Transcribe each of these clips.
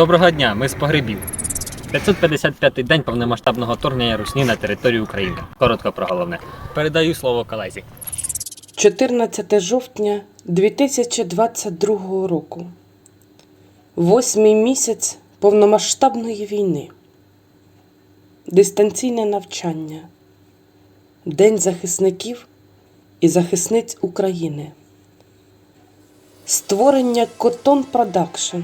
Доброго дня, ми з погребів. 555-й день повномасштабного вторгнення Русні на територію України. Коротко про головне. Передаю слово колезі. 14 жовтня 2022 року. Восьмий місяць повномасштабної війни. Дистанційне навчання. День захисників і захисниць України. Створення Котон Продакшн.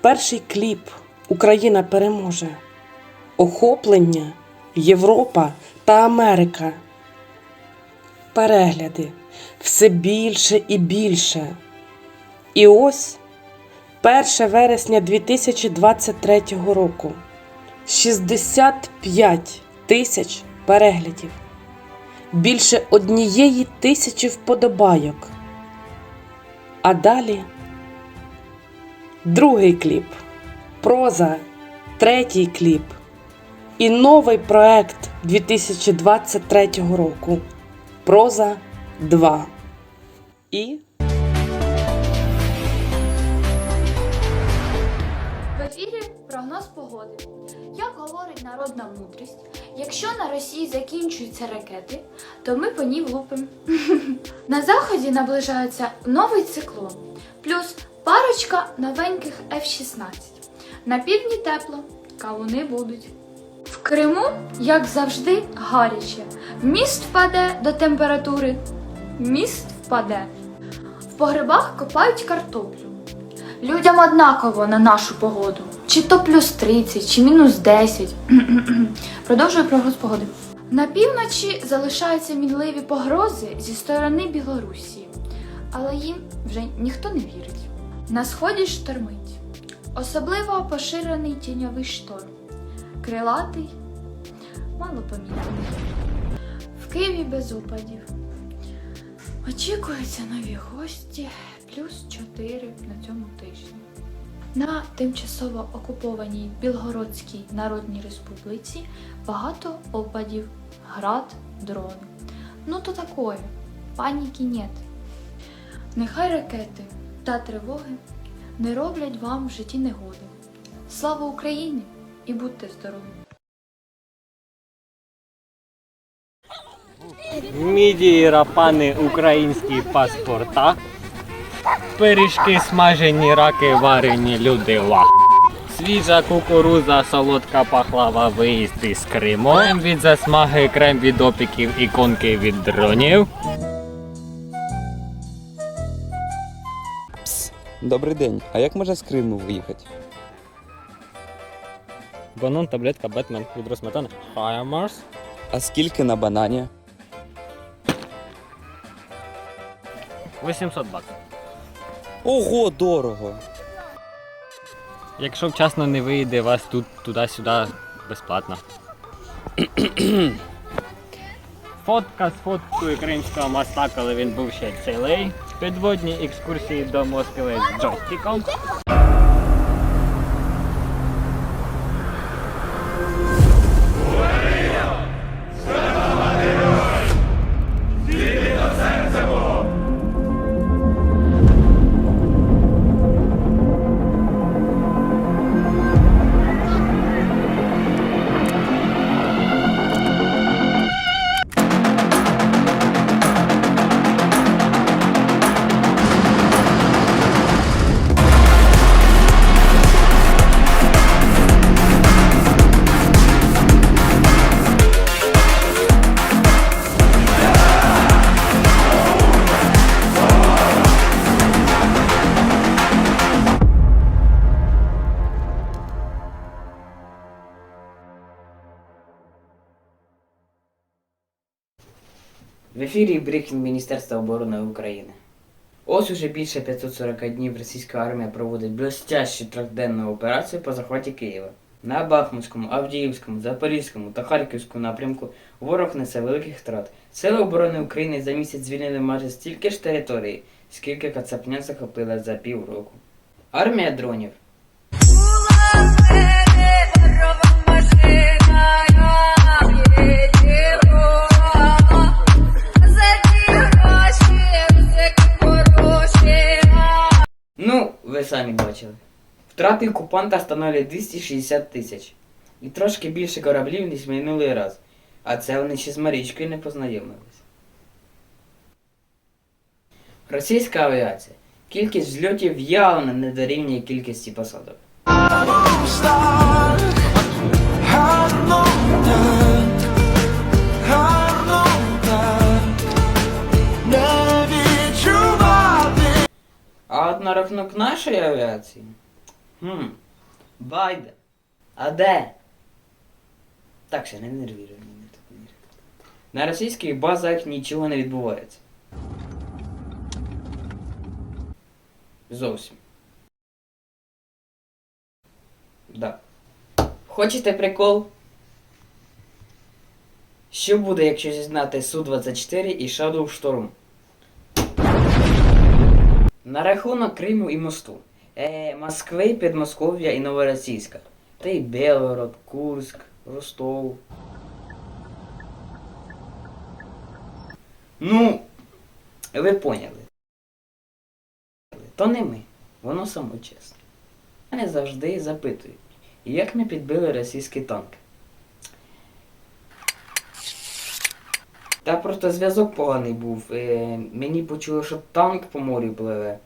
Перший кліп Україна переможе. Охоплення Європа та Америка перегляди все більше і більше. І ось 1 вересня 2023 року 65 тисяч переглядів, більше однієї тисячі вподобайок. А далі другий кліп, проза, третій кліп і новий проект 2023 року. Проза 2. І В ефірі прогноз погоди. Як говорить народна мудрість, якщо на Росії закінчуються ракети, то ми по ній влупимо. На заході наближається новий циклон, плюс парочка новеньких F-16. На півдні тепло, кавуни будуть. В Криму, як завжди, гаряче. Міст впаде до температури, міст впаде. В погребах копають картоплю. Людям однаково на нашу погоду. Чи то плюс 30, чи мінус 10. Продовжую прогноз погоди. На півночі залишаються мінливі погрози зі сторони Білорусі, але їм вже ніхто не вірить. На сході штормить. Особливо поширений тіньовий шторм. Крилатий, малопомітний. В Києві без опадів. Очікуються нові гості плюс 4 на цьому тижні. На тимчасово окупованій Білгородській Народній Республіці багато опадів, град, дрони. Ну то такое, паніки нет. Нехай ракети та тривоги не роблять вам в житті негоди. Слава Україні і будьте здорові! Мідії рапани українські паспорта. Пиріжки смажені, раки варені, люди ла. Свіжа кукуруза, солодка пахлава, виїзд із Криму. Крем від засмаги, крем від опіків, іконки від дронів. Добрий день. А як можна з Криму виїхати? Банан, таблетка, Бетмен, відро сметани. Хая Марс. А скільки на банані? 800 баксів. Ого, дорого. Якщо вчасно не вийде, вас тут туди-сюди безплатно. Фотка з фоткою Кримського моста, коли він був ще цілий. Підводні екскурсії до Москви з джойстиком. В ефірі брифінг Міністерства оборони України. Ось уже більше 540 днів російська армія проводить блестящу трьохденну операцію по захваті Києва. На Бахмутському, Авдіївському, Запорізькому та Харківському напрямку ворог несе великих втрат. Сили оборони України за місяць звільнили майже стільки ж території, скільки кацапня захопила за півроку. Армія дронів. Ну, ви самі бачили. Втрати окупанта становлять 260 тисяч. І трошки більше кораблів, ніж минулий раз. А це вони ще з Марічкою не познайомились. Російська авіація. Кількість зльотів явно не дорівнює кількості посадок. А от на рахунок нашої авіації. Хм. Байде. А де? Так, ще не нервіруй мене тут не нервіруй. На російських базах нічого не відбувається. Зовсім. Да. Хочете прикол? Що буде, якщо зізнати Су-24 і Shadow Storm? На рахунок Криму і мосту. Е, Москви, Підмосков'я і Новоросійська. Та й Белгород, Курськ, Ростов. Ну, ви поняли. То не ми. Воно само чесно. Мене завжди запитують, як ми підбили російський танк. Та просто зв'язок поганий був. Е, мені почуло, що танк по морю пливе.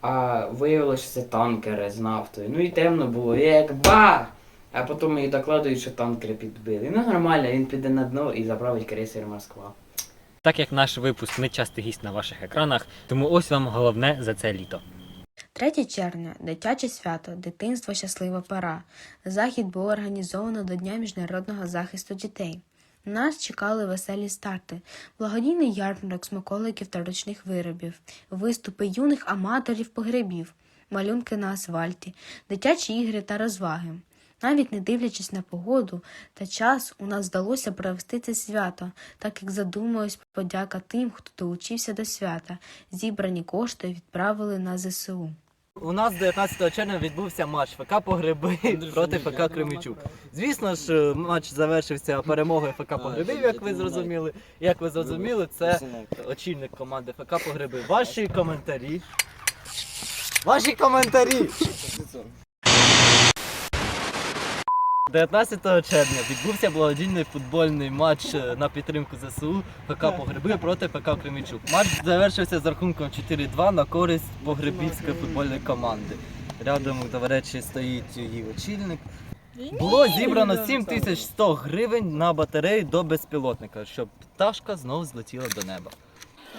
А виявилося, що це танкери з нафтою. Ну і темно було, я як ба! А потім мені докладують, що танкери підбили. Ну нормально, він піде на дно і заправить крейсер Москва. Так як наш випуск не частий гість на ваших екранах, тому ось вам головне за це літо. 3 червня дитяче свято, дитинство щаслива пора. Захід був організовано до Дня міжнародного захисту дітей. Нас чекали веселі старти, благодійний ярмарок смаколиків та ручних виробів, виступи юних аматорів погребів, малюнки на асфальті, дитячі ігри та розваги. Навіть не дивлячись на погоду та час, у нас вдалося провести це свято, так як задумалось подяка тим, хто долучився до свята. Зібрані кошти відправили на ЗСУ. У нас 19 червня відбувся матч ФК Погреби проти ФК Кремічук. Звісно ж, е, матч завершився перемогою ФК Погребів, як ви зрозуміли. Як ви зрозуміли, це очільник команди ФК Погреби. Ваші коментарі. Ваші коментарі! 19 червня відбувся благодійний футбольний матч е, на підтримку ЗСУ ФК Погреби проти ФК Кремічук. Матч завершився з рахунком 4-2 на користь погребівської футбольної команди. Рядом, до речі, стоїть її очільник. Було зібрано 7100 гривень на батарею до безпілотника, щоб пташка знову злетіла до неба.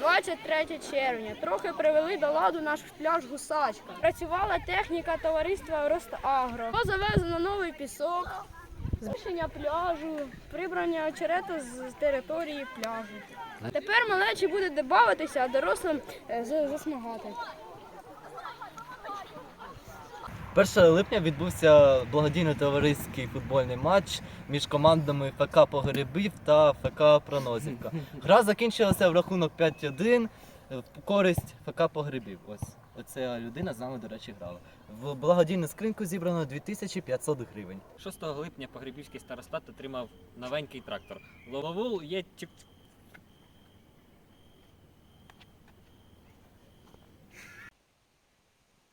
23 червня. Трохи привели до ладу наш пляж Гусачка. Працювала техніка товариства Ростагро. Було завезено новий пісок, збільшення пляжу, прибрання очерету з території пляжу. Тепер малечі буде додатися, а дорослим е, засмагати. 1 липня відбувся благодійний товариський футбольний матч між командами ФК Погребів та ФК Пронозівка. Гра закінчилася в рахунок 5-1 в користь ФК Погребів. Ось оця людина з нами, до речі, грала. В благодійну скриньку зібрано 2500 гривень. 6 липня Погребівський старостат отримав новенький трактор. Лововул є чіп.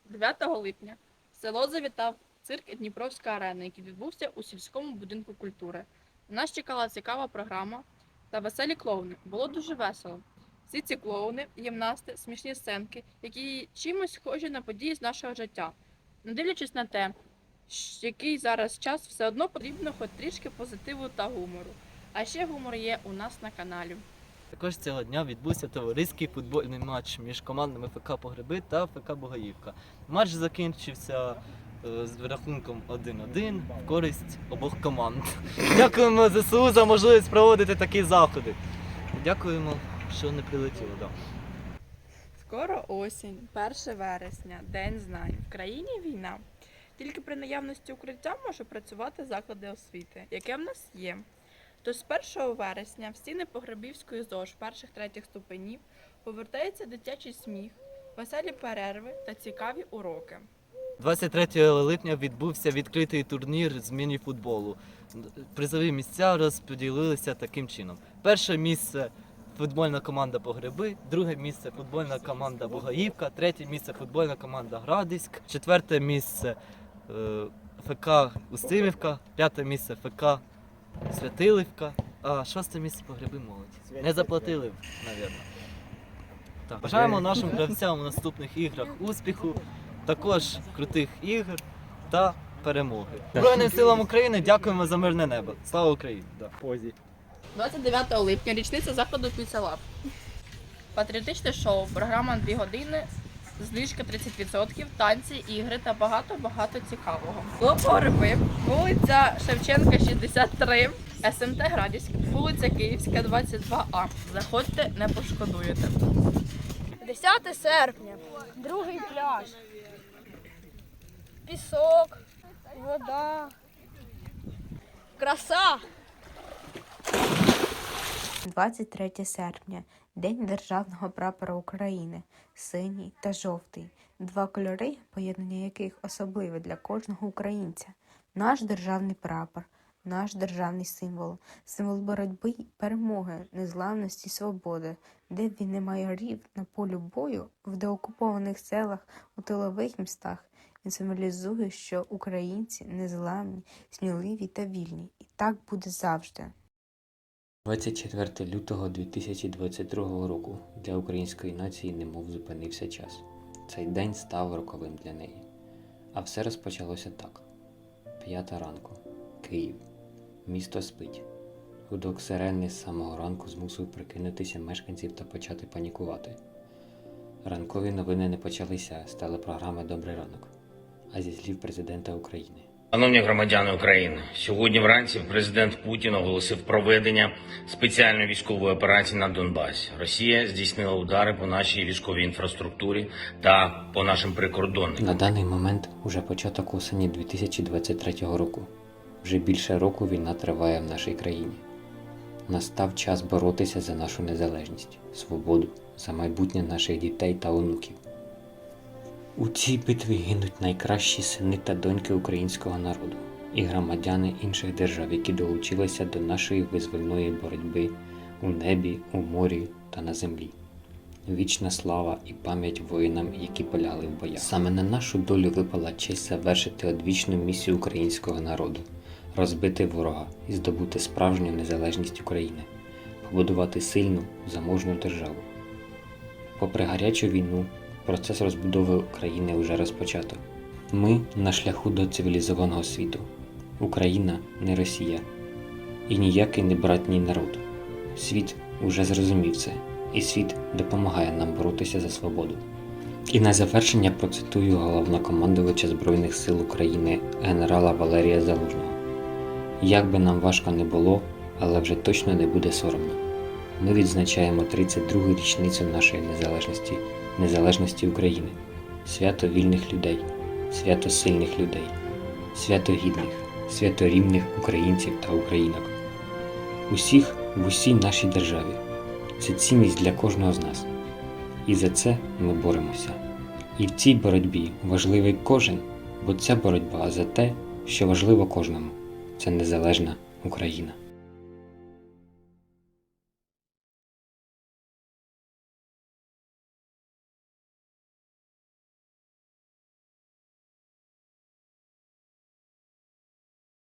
9 липня село завітав цирк Дніпровська арена, який відбувся у сільському будинку культури. Нас чекала цікава програма та веселі клоуни. Було дуже весело. Всі ці клоуни, гімнасти, смішні сценки, які чимось схожі на події з нашого життя. Не дивлячись на те, який зараз час, все одно потрібно хоч трішки позитиву та гумору. А ще гумор є у нас на каналі. Також цього дня відбувся товариський футбольний матч між командами ФК Погреби та ФК Богаївка. Матч закінчився е, з рахунком 1-1 в користь обох команд. Дякуємо ЗСУ за можливість проводити такі заходи. Дякуємо, що не прилетіло. Да. Скоро осінь, 1 вересня, День знань. В країні війна. Тільки при наявності укриття може працювати заклади освіти, яке в нас є. Тож з 1 вересня в стіни Погребівської ЗОЖ перших-третіх ступенів повертається дитячий сміх, веселі перерви та цікаві уроки. 23 липня відбувся відкритий турнір з міні-футболу. Призові місця розподілилися таким чином: перше місце футбольна команда Погреби, друге місце футбольна команда Бугаївка, третє місце футбольна команда Градиськ, четверте місце е, ФК Устимівка, п'яте місце ФК Святиливка, а шосте місце погреби молодь. Не заплатили, мабуть. Так. Бажаємо нашим гравцям у наступних іграх успіху, також крутих ігор та перемоги. Збройним силам України дякуємо за мирне небо. Слава Україні! Да. 29 липня річниця заходу Піца Патріотичне шоу, програма 2 години, знижка 30%, танці, ігри та багато-багато цікавого. До вулиця Шевченка, 63, СМТ Градівськ, вулиця Київська, 22А. Заходьте, не пошкодуєте. 10 серпня, другий пляж. Пісок, вода. Краса! 23 серпня День Державного прапора України, синій та жовтий, два кольори, поєднання яких особливе для кожного українця. Наш державний прапор, наш державний символ, символ боротьби перемоги, незламності, свободи, де він не майорів на полю бою, в деокупованих селах, у тилових містах. Він символізує, що українці незламні, сміливі та вільні, і так буде завжди. 24 лютого 2022 року для української нації немов зупинився час. Цей день став роковим для неї. А все розпочалося так: п'ята ранку, Київ. Місто спить. Гудок сирени з самого ранку змусив прикинутися мешканців та почати панікувати. Ранкові новини не почалися з телепрограми Добрий ранок, а зі слів президента України. Шановні громадяни України, сьогодні вранці президент Путін оголосив проведення спеціальної військової операції на Донбасі. Росія здійснила удари по нашій військовій інфраструктурі та по нашим прикордонникам. На даний момент уже початок осені 2023 року. Вже більше року війна триває в нашій країні. Настав час боротися за нашу незалежність, свободу, за майбутнє наших дітей та онуків. У цій битві гинуть найкращі сини та доньки українського народу і громадяни інших держав, які долучилися до нашої визвольної боротьби у небі, у морі та на землі. Вічна слава і пам'ять воїнам, які полягли в боях. Саме на нашу долю випала честь завершити одвічну місію українського народу, розбити ворога і здобути справжню незалежність України, побудувати сильну, заможну державу. Попри гарячу війну, процес розбудови України вже розпочато. Ми на шляху до цивілізованого світу. Україна не Росія і ніякий не братній народ. Світ уже зрозумів це, і світ допомагає нам боротися за свободу. І на завершення процитую головнокомандувача Збройних сил України генерала Валерія Залужного. Як би нам важко не було, але вже точно не буде соромно. Ми відзначаємо 32-гу річницю нашої незалежності, незалежності України, свято вільних людей, свято сильних людей, свято гідних, свято рівних українців та українок. Усіх в усій нашій державі. Це цінність для кожного з нас. І за це ми боремося. І в цій боротьбі важливий кожен, бо ця боротьба за те, що важливо кожному це незалежна Україна.